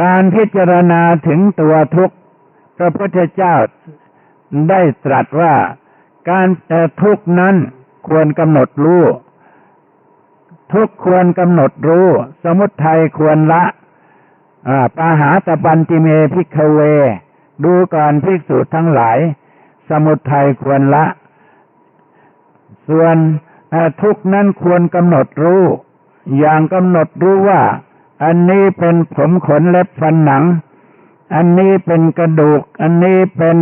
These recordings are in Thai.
การพิจารณาถึงตัวทุกข์ พระพุทธเจ้าได้ตรัสว่าการแต่ทุกข์นั้นควรกำหนดรู้ ทุกควรกำหนดรู้ สมุทัยควรละปาหาตบันติเมพิกเว ดูก่อนภิกษุทั้งหลาย สมุทัยควรละ ส่วนทุกนั้นควรกำหนดรู้ อย่างกำหนดรู้ว่า อันนี้เป็นผมขนเล็บฟันหนัง อันนี้เป็นกระดูก อันนี้เป็น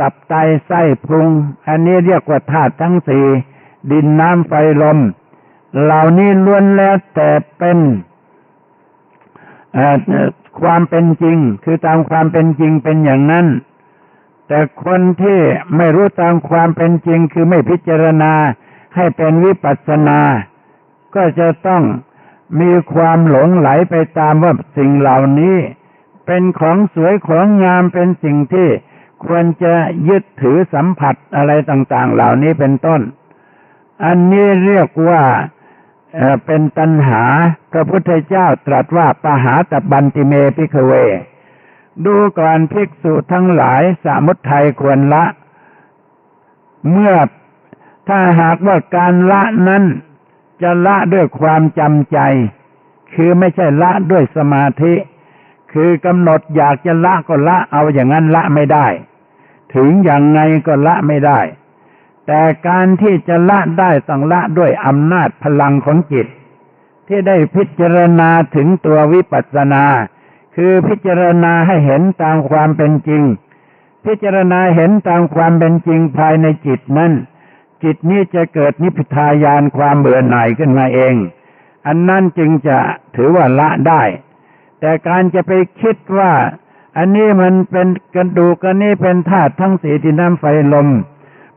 ตับไตไส้พุง อันนี้เรียกว่าธาตุทั้งสี่ดินน้ำไฟลม เหล่านี้ล้วนแล้วแต่เป็นความเป็นจริง คือตามความเป็นจริงเป็นอย่างนั้น แต่คนที่ไม่รู้ตามความเป็นจริง คือไม่พิจารณาให้เป็นวิปัสสนา ก็จะต้อง มีความหลงไหลไปตามว่าสิ่งเหล่านี้ เป็นของสวยของงามเป็นสิ่งที่ควรจะยึดถือสัมผัสอะไรต่าง ๆ เหล่านี้เป็นต้น อันนี้เรียกว่าเป็นตัณหา พระพุทธเจ้าตรัสว่าปหาตบันติเมพิกเว ดูก่อนภิกษุทั้งหลายสมุทัยควรละ เมื่อถ้าหากว่าการละนั้น จะละด้วยความจำใจ คือไม่ใช่ละด้วยสมาธิ คือกำหนดอยากจะละก็ละเอาอย่างนั้นละไม่ได้ ถึงอย่างไงก็ละไม่ได้ แต่การที่จะละได้ต้องละด้วยอำนาจพลังของจิต ที่ได้พิจารณาถึงตัววิปัสสนา คือพิจารณาให้เห็นตามความเป็นจริง พิจารณาเห็นตามความเป็นจริงภายในจิตนั้น จิตนี้จะเกิดนิพพายานความเบื่อหน่ายขึ้นมาเอง อันนั้นจึงจะถือว่าละได้ แต่การจะไปคิดว่า อันนี้มันเป็นกระดูกอันนี้เป็นธาตุทั้งสีที่น้ำไฟลม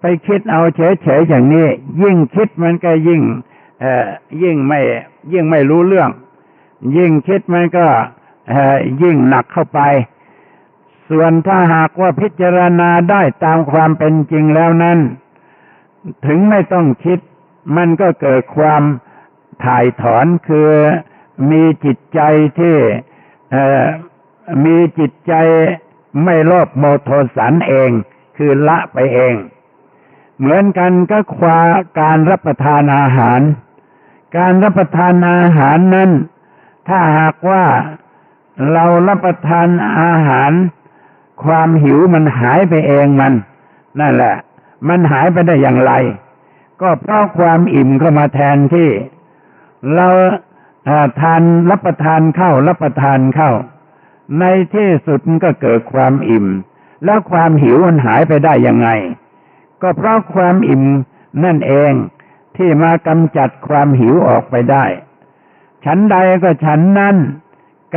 ไปคิดเอาเฉยๆอย่างนี้ ยิ่งคิดมันก็ยิ่งเอ่อยิ่งไม่ยิ่งไม่รู้เรื่อง ยิ่งคิดมันก็เอ่อยิ่งหนักเข้าไป ส่วนถ้าหากว่าพิจารณาได้ตามความเป็นจริงแล้วนั้น ถึงไม่ต้องคิด มันก็เกิดความถ่ายถอนคือมีจิตใจที่มีจิตใจไม่โลภโมโทสันเอง คือละไปเอง เหมือนกันก็ควาการรับประทานอาหาร การรับประทานอาหารนั้น ถ้าหากว่าเรารับประทานอาหาร ความหิวมันหายไปเองมัน นั่นแหละ มันหายไปได้อย่างไร ก็เพราะความอิ่มเข้ามาแทนที่ เราทานรับประทานเข้ารับประทานเข้า ในที่สุดก็เกิดความอิ่ม แล้วความหิวมันหายไปได้ยังไง ก็เพราะความอิ่มนั่นเองที่มากำจัดความหิวออกไปได้ ฉันใดก็ฉันนั้น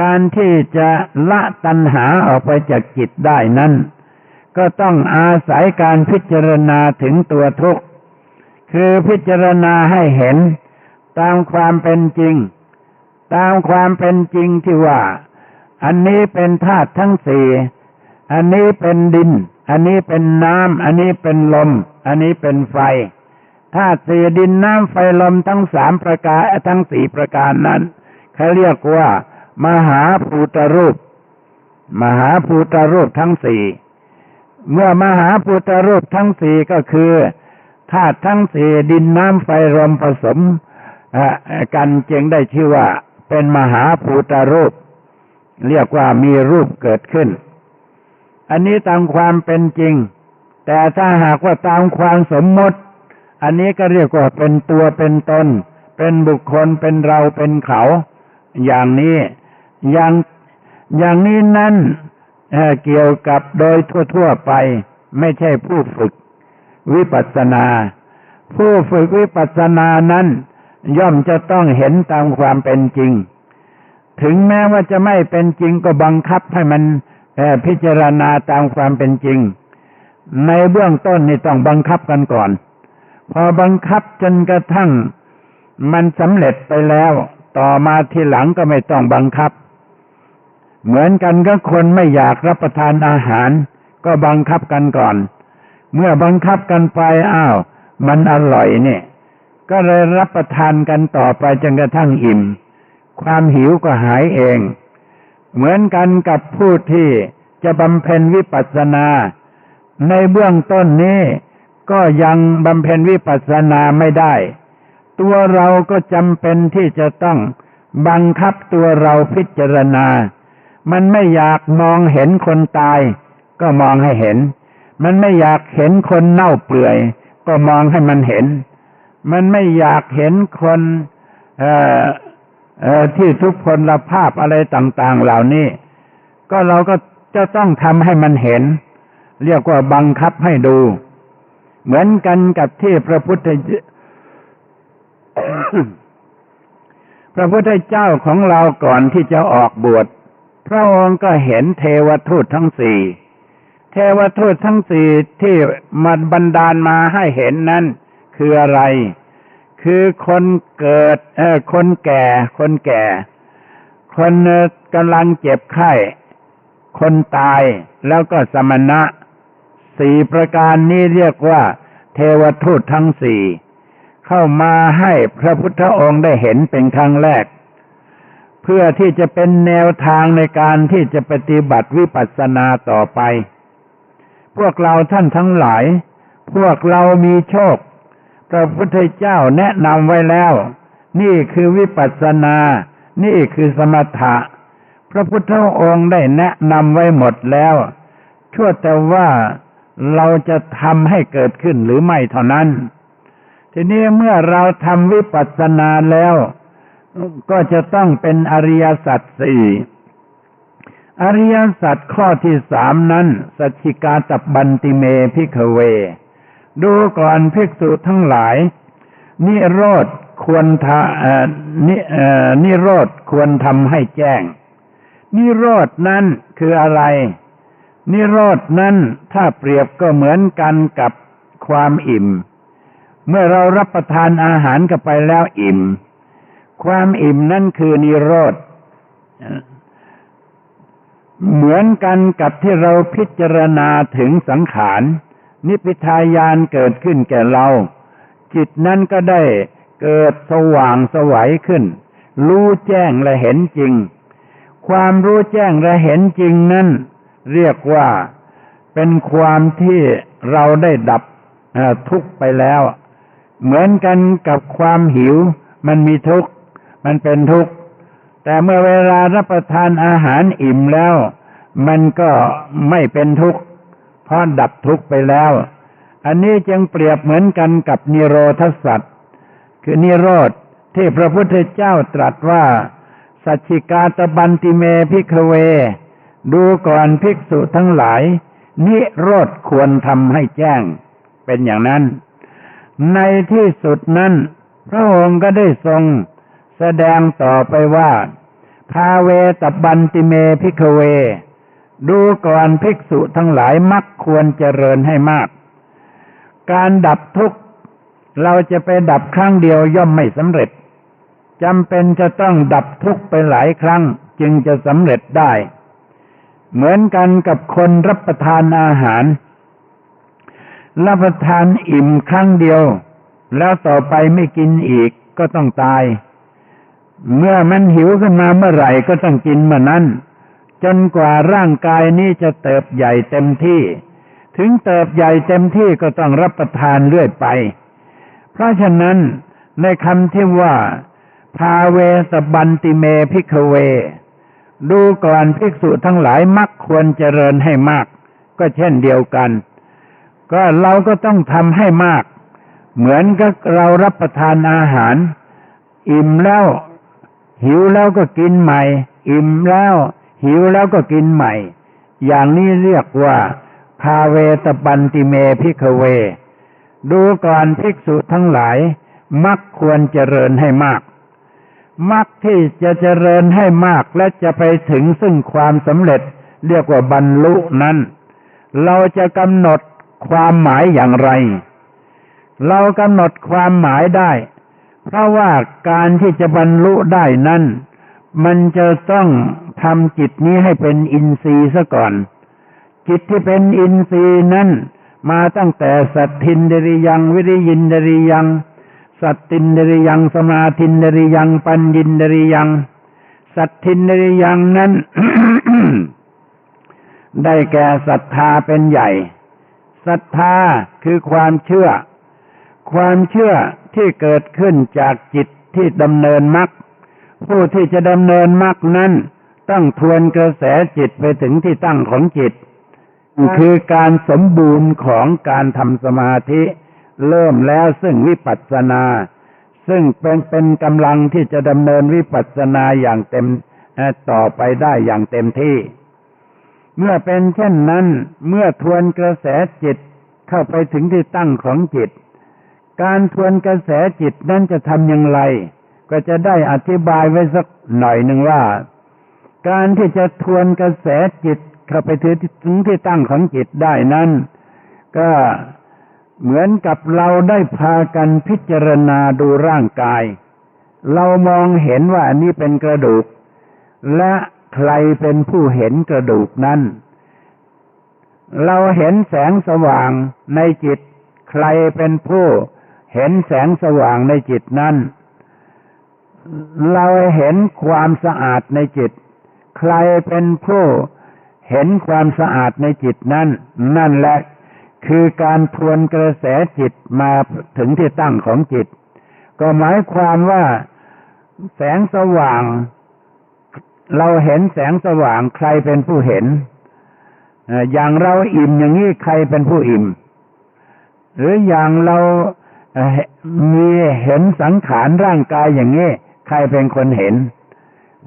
การที่จะละตัณหาออกไปจากจิตได้นั้น ก็ต้องอาศัยการพิจารณาถึงตัวทุกข์ คือพิจารณาให้เห็น ตามความเป็นจริง ตามความเป็นจริงที่ว่า อันนี้เป็นธาตุทั้งสี่ อันนี้เป็นดิน อันนี้เป็นน้ำ อันนี้เป็นลม อันนี้เป็นไฟ ธาตุสี่ดินน้ำไฟลมทั้งสามประการทั้งสี่ประการนั้นเขาเรียกว่า มหาภูตรูป มหาภูตรูปทั้งสี่ เมื่อมหาพุทธรูปทั้งสี่ก็คือธาตุทั้งสี่ดินน้ำไฟลมผสมกันจึงได้ชื่อว่า เป็นมหาภูตรูป เรียกว่ามีรูปเกิดขึ้น อันนี้ตามความเป็นจริง แต่ถ้าหากว่าตามความสมมติ อันนี้ก็เรียกว่าเป็นตัวเป็นตน เป็นบุคคลเป็นเราเป็นเขา อย่างนี้อย่างอย่างนี้นั่น เกี่ยวกับโดยทั่วๆไป ไม่ใช่ผู้ฝึกวิปัสสนา ผู้ฝึกวิปัสสนานั้น ย่อมจะต้องเห็นตามความเป็นจริง ถึงแม้ว่าจะไม่เป็นจริงก็บังคับให้มันพิจารณาตามความเป็นจริง ในเบื้องต้นนี่ต้องบังคับกันก่อน พอบังคับจนกระทั่งมันสำเร็จไปแล้ว ต่อมาทีหลังก็ไม่ต้องบังคับ เหมือนกันก็คนไม่อยากรับประทานอาหาร ก็บังคับกันก่อน เมื่อบังคับกันไปอ้าว มันอร่อยเนี่ย ก็เลยรับประทานกันต่อไปจนกระทั่งอิ่ม ความหิวก็หายเอง เหมือนกันกับผู้ที่จะบำเพ็ญวิปัสสนา ในเบื้องต้นนี้ก็ยังบำเพ็ญวิปัสสนาไม่ได้ ตัวเราก็จำเป็นที่จะต้องบังคับตัวเราพิจารณา มันไม่อยากมองเห็นคนตาย ก็มองให้เห็น มันไม่อยากเห็นคนเน่าเปื่อย ก็มองให้มันเห็น มันไม่อยากเห็นคนเอ่อเอ่อที่ทุกพลภาพอะไรต่าง ๆ เหล่านี้ ก็เราก็จะต้องทำให้มันเห็น เรียกว่าบังคับให้ดู เหมือนกันกับที่พระพุทธพระพุทธเจ้าของเราก่อนที่จะออกบวช พระองค์ก็เห็นเทวทูตทั้งสี่ เทวทูตทั้งสี่ที่มาบันดาลมาให้เห็นนั้น คืออะไร คือคนเกิดเออคนแก่ คนแก่ คนกำลังเจ็บไข้ คนตายแล้วก็สมณะสี่ประการนี้เรียกว่า เทวทูตทั้งสี่ เข้ามาให้พระพุทธองค์ได้เห็นเป็นครั้งแรก เพื่อที่จะเป็นแนวทางในการที่จะปฏิบัติวิปัสสนาต่อไป พวกเราท่านทั้งหลาย พวกเรามีโชค พระพุทธเจ้าแนะนำไว้แล้ว นี่คือวิปัสสนา นี่คือสมถะ พระพุทธองค์ได้แนะนำไว้หมดแล้วชั่วแต่ว่าเราจะทำให้เกิดขึ้นหรือไม่เท่านั้น ทีนี้เมื่อเราทำวิปัสสนาแล้ว ก็จะต้องเป็นอริยสัจสี่อริยสัจข้อที่สามนั้น สัจจิกาตับบันติเมพิกเว ดูก่อนภิกษุทั้งหลาย นิโรธควรทะนินิโรธควรทำให้แจ้ง นิโรธนั้นคืออะไร นิโรธนั้นถ้าเปรียบก็เหมือนกันกับความอิ่ม เมื่อเรารับประทานอาหารกันไปแล้วอิ่ม ความอิ่มนั่นคือนิโรธ เหมือนกันกับที่เราพิจารณาถึงสังขาร นิพพายานเกิดขึ้นแก่เรา จิตนั้นก็ได้เกิดสว่างสวัยขึ้น รู้แจ้งและเห็นจริง ความรู้แจ้งและเห็นจริงนั้นเรียกว่าเป็นความที่เราได้ดับทุกข์ไปแล้ว เหมือนกันกับความหิวมันมีทุกข์ มันเป็นทุกข์ แต่เมื่อเวลารับประทานอาหารอิ่มแล้ว มันก็ไม่เป็นทุกข์เพราะดับทุกข์ไปแล้ว อันนี้จึงเปรียบเหมือนกันกับนิโรธสัตว์คือนิโรธที่พระพุทธเจ้าตรัสว่า สัจจิกาตบันติเมพิกเว ดูก่อนภิกษุทั้งหลาย นิโรธควรทำให้แจ้ง เป็นอย่างนั้น ในที่สุดนั้น พระองค์ก็ได้ทรง แสดงต่อไปว่าพาเวตบันติเมพิกเว ดูก่อนภิกษุทั้งหลายมักควรเจริญให้มาก การดับทุกข์ เราจะไปดับครั้งเดียวย่อมไม่สำเร็จจำเป็นจะต้องดับทุกข์ไปหลายครั้งจึงจะสำเร็จได้ เหมือนกันกับคนรับประทานอาหาร รับประทานอิ่มครั้งเดียว แล้วต่อไปไม่กินอีกก็ต้องตาย เมื่อมันหิวขึ้นมาเมื่อไหร่ก็ต้องกินเมื่อนั้น จนกว่าร่างกายนี้จะเติบใหญ่เต็มที่ ถึงเติบใหญ่เต็มที่ก็ต้องรับประทานเรื่อยไป เพราะฉะนั้นในคำที่ว่า พาเวสบันติเมพิกเว ดูก่อนภิกษุทั้งหลายมักควรเจริญให้มาก ก็เช่นเดียวกัน ก็เราก็ต้องทำให้มาก เหมือนกับเรารับประทานอาหาร อิ่มแล้ว หิวแล้วก็กินใหม่ อิ่มแล้ว หิวแล้วก็กินใหม่ อย่างนี้เรียกว่าพาเวตปันติเมพิกเว ดูก่อนภิกษุทั้งหลาย มักควรเจริญให้มาก มักที่จะเจริญให้มากและจะไปถึงซึ่งความสำเร็จ เรียกว่าบรรลุนั้น เราจะกำหนดความหมายอย่างไร เรากำหนดความหมายได้ เพราะว่าการที่จะบรรลุได้นั้น มันจะต้องทำจิตนี้ให้เป็นอินทรีย์ซะก่อน จิตที่เป็นอินทรีย์นั้น มาตั้งแต่สัตทินเดริยัง วิริยินเดริยัง สัตตินเดริยังสมาทินเดริยัง ปัญญินเดริยัง สัตทินนริยังนั้นได้แก่ศรัทธาเป็นใหญ่ศรัทธาคือความเชื่อ ความเชื่อ ที่เกิดขึ้นจากจิตที่ดำเนินมรรคผู้ที่จะดำเนินมรรคนั้นต้องทวนกระแสจิตไปถึงที่ตั้งของจิต คือการสมบูรณ์ของการทำสมาธิ เริ่มแล้วซึ่งวิปัสสนา ซึ่งเป็นเป็นกำลังที่จะดำเนินวิปัสสนาอย่างเต็มต่อไปได้อย่างเต็มที่ เมื่อเป็นเช่นนั้น เมื่อทวนกระแสจิตเข้าไปถึงที่ตั้งของจิต การทวนกระแสจิตนั้นจะทำอย่างไร ก็จะได้อธิบายไว้สักหน่อยหนึ่งว่า การที่จะทวนกระแสจิตเข้าไปถึงที่ตั้งของจิตได้นั้น ก็เหมือนกับเราได้พากันพิจารณาดูร่างกาย เรามองเห็นว่าอันนี้เป็นกระดูก และใครเป็นผู้เห็นกระดูกนั้น เราเห็นแสงสว่างในจิต ใครเป็นผู้ เห็นแสงสว่างในจิตนั้น เราเห็นความสะอาดในจิต ใครเป็นผู้เห็นความสะอาดในจิตนั้น นั่นแหละคือการทวนกระแสจิตมาถึงที่ตั้งของจิต ก็หมายความว่าแสงสว่าง เราเห็นแสงสว่างใครเป็นผู้เห็น อย่างเราอิ่มอย่างนี้ใครเป็นผู้อิ่ม หรืออย่างเรา มีเห็นสังขารร่างกายอย่างนี้ ใครเป็นคนเห็น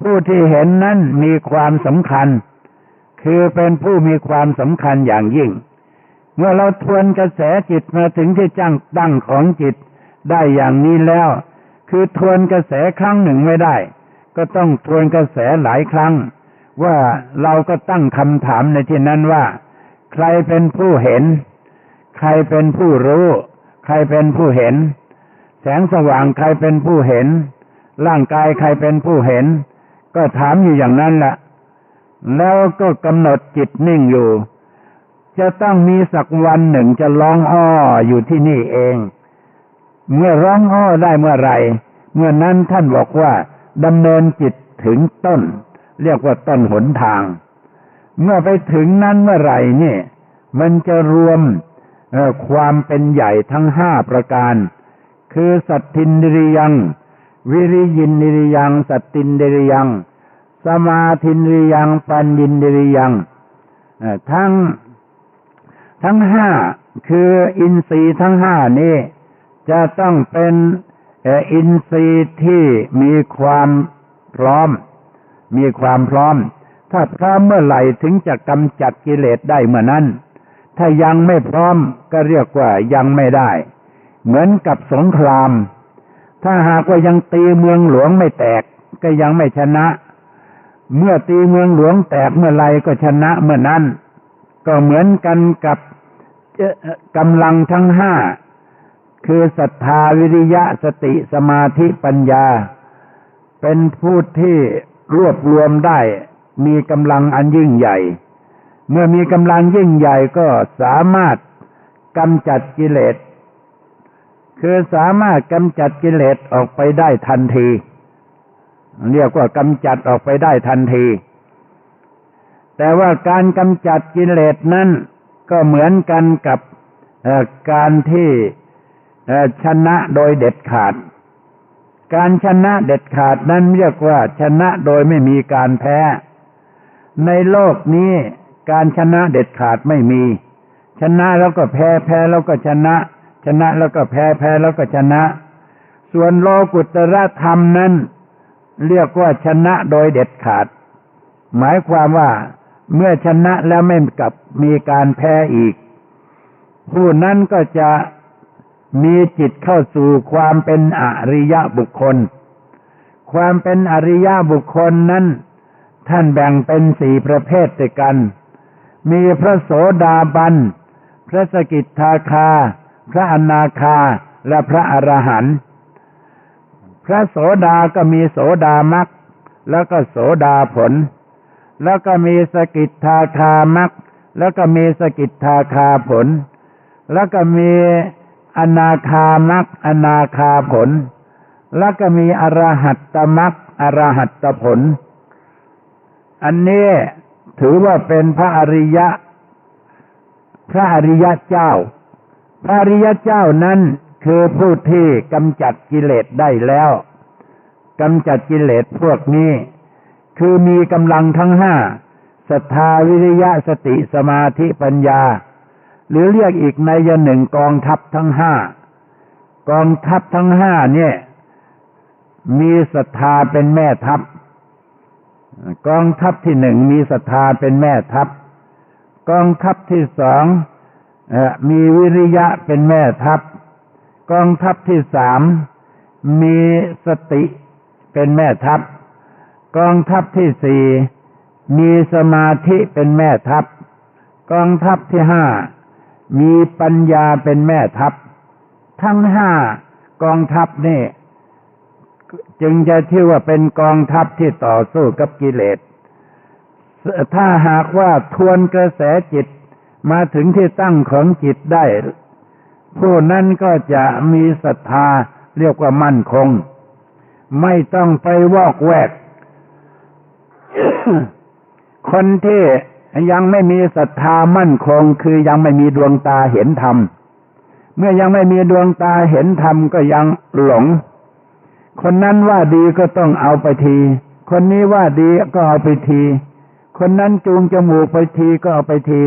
ผู้ที่เห็นนั้นมีความสำคัญ คือเป็นผู้มีความสำคัญอย่างยิ่ง เมื่อเราทวนกระแสจิตมาถึงที่จังตั้งของจิตได้อย่างนี้แล้ว คือทวนกระแสครั้งหนึ่งไม่ได้ ก็ต้องทวนกระแสหลายครั้ง ว่าเราก็ตั้งคำถามในที่นั้นว่า ใครเป็นผู้เห็น ใครเป็นผู้รู้ ใครเป็นผู้เห็น แสงสว่างใครเป็นผู้เห็น ร่างกายใครเป็นผู้เห็น ก็ถามอยู่อย่างนั้นแหละแล้วก็กำหนดจิตนิ่งอยู่ จะต้องมีสักวันหนึ่งจะร้องอ้ออยู่ที่นี่เอง เมื่อร้องอ้อได้เมื่อไรเมื่อนั้นท่านบอกว่าดำเนินจิตถึงต้น เรียกว่าต้นหนทาง เมื่อไปถึงนั้นเมื่อไหร่นี่ มันจะรวม ความเป็นใหญ่ทั้งห้าประการ คือสัตทินริยัง วิริยินนิริยัง สัตตินเดริยัง สมาธินริยัง ปัญญินเดริยังทั้งทั้งห้าคืออินทรีย์ทั้งห้านี้จะต้องเป็นอินทรีย์ที่มีความพร้อม มีความพร้อม ถ้าพร้อมเมื่อไหร่ถึงจะกำจัดกิเลสได้เมื่อนั้น ถ้ายังไม่พร้อมก็เรียกว่ายังไม่ได้ เหมือนกับสงคราม ถ้าหากว่ายังตีเมืองหลวงไม่แตก ก็ยังไม่ชนะ เมื่อตีเมืองหลวงแตกเมื่อไรก็ชนะเมื่อนั้น ก็เหมือนกันกับกำลังทั้งห้าคือศรัทธาวิริยะสติสมาธิปัญญา เป็นผู้ที่รวบรวมได้มีกำลังอันยิ่งใหญ่ เมื่อมีกำลังยิ่งใหญ่ก็สามารถกำจัดกิเลส คือสามารถกำจัดกิเลสออกไปได้ทันที เรียกว่ากำจัดออกไปได้ทันที แต่ว่าการกำจัดกิเลสนั้นก็เหมือนกันกับการที่ชนะโดยเด็ดขาด การชนะเด็ดขาดนั้นเรียกว่าชนะโดยไม่มีการแพ้ ในโลกนี้ การชนะเด็ดขาดไม่มี ชนะแล้วก็แพ้แพ้แล้วก็ชนะ ชนะแล้วก็แพ้แพ้แล้วก็ชนะ ส่วนโลกุตระธรรมนั้น เรียกว่าชนะโดยเด็ดขาด หมายความว่าเมื่อชนะแล้วไม่กลับมีการแพ้อีก ผู้นั้นก็จะมีจิตเข้าสู่ความเป็นอริยะบุคคล ความเป็นอริยะบุคคลนั้น ท่านแบ่งเป็นสี่ประเภทด้วยกัน มีพระโสดาบัน พระสกิทาคา พระอนาคา และพระอรหันต์ พระโสดาก็มีโสดามักแล้วก็โสดาผล แล้วก็มีสกิทาคามักแล้วก็มีสกิทาคาผล แล้วก็มีอนาคามักอนาคาผล แล้วก็มีอรหัตตมักอรหัตตผล อันนี้ ถือว่าเป็นพระอริยะ พระอริยะเจ้า พระอริยะเจ้านั้นคือผู้ที่กำจัดกิเลสได้แล้วกำจัดกิเลสพวกนี้ คือมีกำลังทั้งห้าศรัทธาวิริยะสติสมาธิปัญญา หรือเรียกอีกในยหนึ่งกองทัพทั้งห้ากองทัพทั้งห้าเนี่ย มีศรัทธาเป็นแม่ทัพ กองทัพที่หนึ่งมีศรัทธาเป็นแม่ทัพ กองทัพที่สองมีวิริยะเป็นแม่ทัพ กองทัพที่สามมีสติเป็นแม่ทัพ กองทัพที่สี่มีสมาธิเป็นแม่ทัพ กองทัพที่ห้ามีปัญญาเป็นแม่ทัพ ทั้งห้ากองทัพนี่ จึงจะชื่อว่าเป็นกองทัพที่ต่อสู้กับกิเลส ถ้าหากว่าทวนกระแสจิตมาถึงที่ตั้งของจิตได้ ผู้นั้นก็จะมีศรัทธาเรียกว่ามั่นคง ไม่ต้องไปวอกแวก คนที่ยังไม่มีศรัทธามั่นคง คือยังไม่มีดวงตาเห็นธรรม เมื่อยังไม่มีดวงตาเห็นธรรมก็ยังหลง คนนั้นว่าดีก็ต้องเอาไปที คนนี้ว่าดีก็เอาไปที คนนั้นจูงจมูกไปทีก็เอาไปที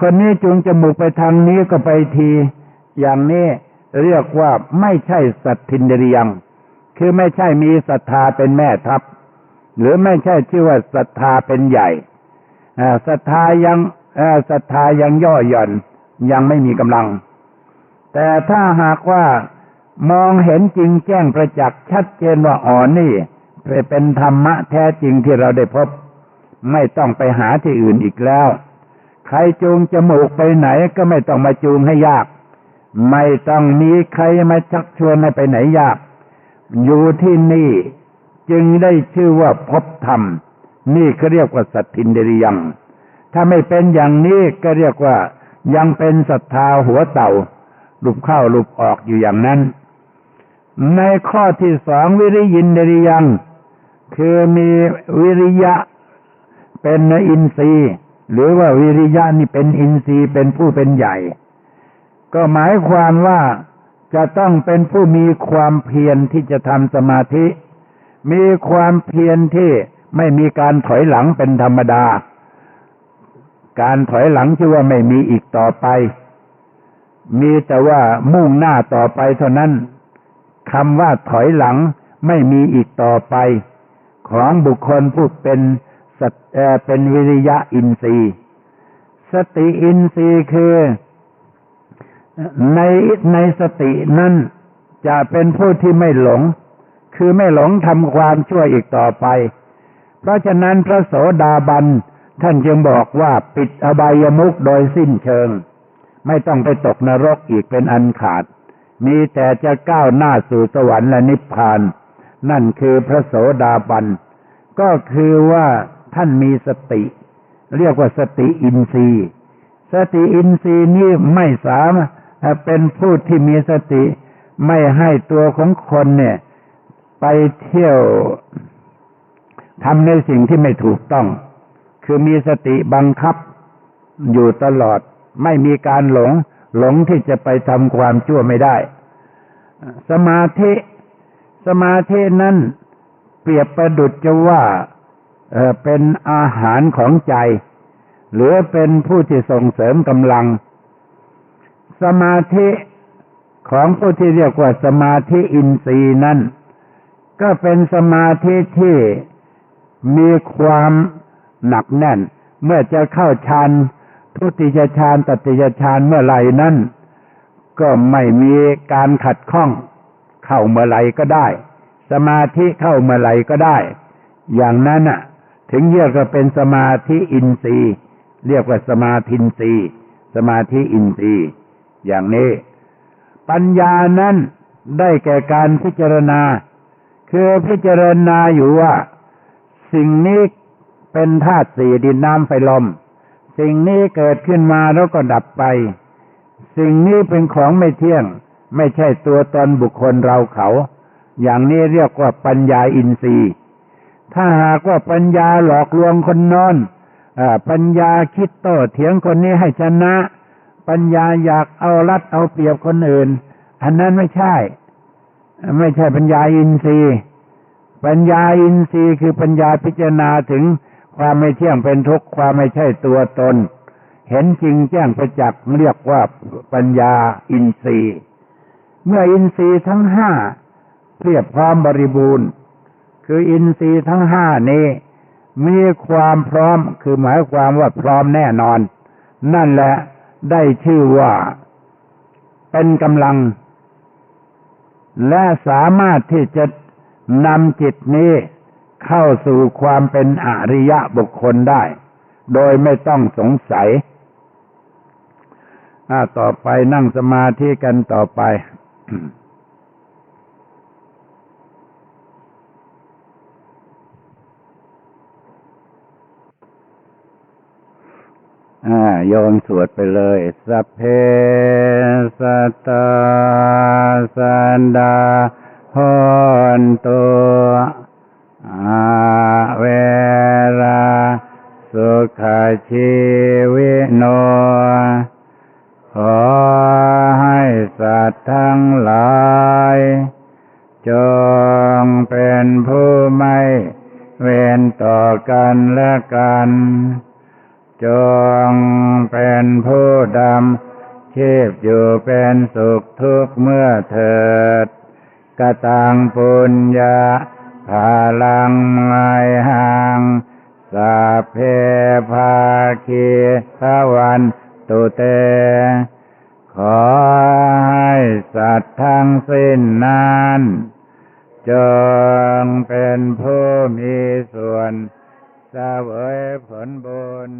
คนนี้จูงจมูกไปทางนี้ก็ไปที อย่างนี้เรียกว่าไม่ใช่สัตทินเดรียังคือไม่ใช่มีศรัทธาเป็นแม่ทัพ หรือไม่ใช่ชื่อว่าศรัทธาเป็นใหญ่ศรัทธายังศรัทธายังย่อหย่อนยังไม่มีกำลัง แต่ถ้าหากว่า มองเห็นจริงแจ้งประจักษ์ชัดเจนว่าอ๋อนี่เป็นธรรมะแท้จริงที่เราได้พบ ไม่ต้องไปหาที่อื่นอีกแล้ว ใครจูงจมูกไปไหนก็ไม่ต้องมาจูงให้ยาก ไม่ต้องมีใครมาชักชวนให้ไปไหนยาก อยู่ที่นี่จึงได้ชื่อว่าพบธรรม นี่เขาเรียกว่าสัตทินเดริยัง ถ้าไม่เป็นอย่างนี้ก็เรียกว่ายังเป็นศรัทธาหัวเต่าลุบเข้าลุบออกอยู่อย่างนั้น ในข้อที่สองวิริยินเดริยัง คือมีวิริยะเป็นอินทรีย์ หรือว่าวิริยะนี่เป็นอินทรีย์เป็นผู้เป็นใหญ่ ก็หมายความว่าจะต้องเป็นผู้มีความเพียรที่จะทำสมาธิ มีความเพียรที่ไม่มีการถอยหลังเป็นธรรมดา การถอยหลังชื่อว่าไม่มีอีกต่อไป มีแต่ว่ามุ่งหน้าต่อไปเท่านั้น คำว่าถอยหลังไม่มีอีกต่อไป ของบุคคลผู้เป็นสัตเป็นวิริยะอินทรีย์ สติอินทรีย์คือ ในในสตินั้นจะเป็นผู้ที่ไม่หลง คือไม่หลงทำความชั่วอีกต่อไป เพราะฉะนั้นพระโสดาบันท่านจึงบอกว่าปิดอบายมุกโดยสิ้นเชิง ไม่ต้องไปตกนรกอีกเป็นอันขาด มีแต่จะก้าวหน้าสู่สวรรค์และนิพพาน นั่นคือพระโสดาบัน ก็คือว่าท่านมีสติ เรียกว่าสติอินทรีย์สติอินทรีย์นี้ไม่สามารถเป็นผู้ที่มีสติ ไม่ให้ตัวของคนเนี่ย ไปเที่ยวทำในสิ่งที่ไม่ถูกต้อง คือมีสติบังคับอยู่ตลอด ไม่มีการหลง หลงที่จะไปทำความชั่วไม่ได้ สมาธิสมาธินั้นเปรียบประดุจจะว่าเเป็นอาหารของใจ หรือเป็นผู้ที่ส่งเสริมกำลัง สมาธิของผู้ที่เรียกว่าสมาธิอินทรีย์นั้นก็เป็นสมาธิที่มีความหนักแน่น เมื่อจะเข้าฌาน ทุติยฌานตติยฌานเมื่อไหร่นั้นก็ไม่มีการขัดข้อง เข้าเมื่อไหร่ก็ได้ สมาธิเข้าเมื่อไหร่ก็ได้ อย่างนั้นอะ ถึงเรียกว่าเป็นสมาธิอินทรีย์เรียกว่าสมาธินทรีย์สมาธิอินทรีย์อย่างนี้ ปัญญานั้นได้แก่การพิจารณา คือพิจารณาอยู่ว่า สิ่งนี้เป็นธาตุสี่ดินน้ำไฟลม สิ่งนี้เกิดขึ้นมาแล้วก็ดับไป สิ่งนี้เป็นของไม่เที่ยง ไม่ใช่ตัวตนบุคคลเราเขา อย่างนี้เรียกว่าปัญญาอินทรีย์ ถ้าหากว่าปัญญาหลอกลวงคนนอนปัญญาคิดโต้เถียงคนนี้ให้ชนะ ปัญญาอยากเอารัดเอาเปรียบคนอื่น อันนั้นไม่ใช่ ไม่ใช่ปัญญาอินทรีย์ ปัญญาอินทรีย์คือปัญญาพิจารณาถึง ความไม่เที่ยงเป็นทุกข์ความไม่ใช่ตัวตน เห็นจริงแจ้งประจักษ์เรียกว่าปัญญาอินทรีย์ เมื่ออินทรีย์ทั้งห้าเพียบพร้อมบริบูรณ์ คืออินทรีย์ทั้งห้านี้ มีความพร้อมคือหมายความว่าพร้อมแน่นอน นั่นแหละได้ชื่อว่าเป็นกำลัง และสามารถที่จะนำจิตนี้ เข้าสู่ความเป็นอริยะบุคคลได้ โดยไม่ต้องสงสัยต่อไปนั่งสมาธิกันต่อไปโยนสวดไปเลย สัพเพสัตตาสันดาหอนตัว ขาชีวิโน ขอให้สัตว์ทั้งหลาย จงเป็นผู้ไม่เว้นต่อกันและกัน จงเป็นผู้ดำชีพอยู่เป็นสุขทุกเมื่อเถิดกตังปุญญาพาลังไม่หัง สาเพภาคีทวันตุเต ขอให้สัตว์ทั้งสิ้นนั้นจงเป็นผู้มีส่วนเสวยผลบุญ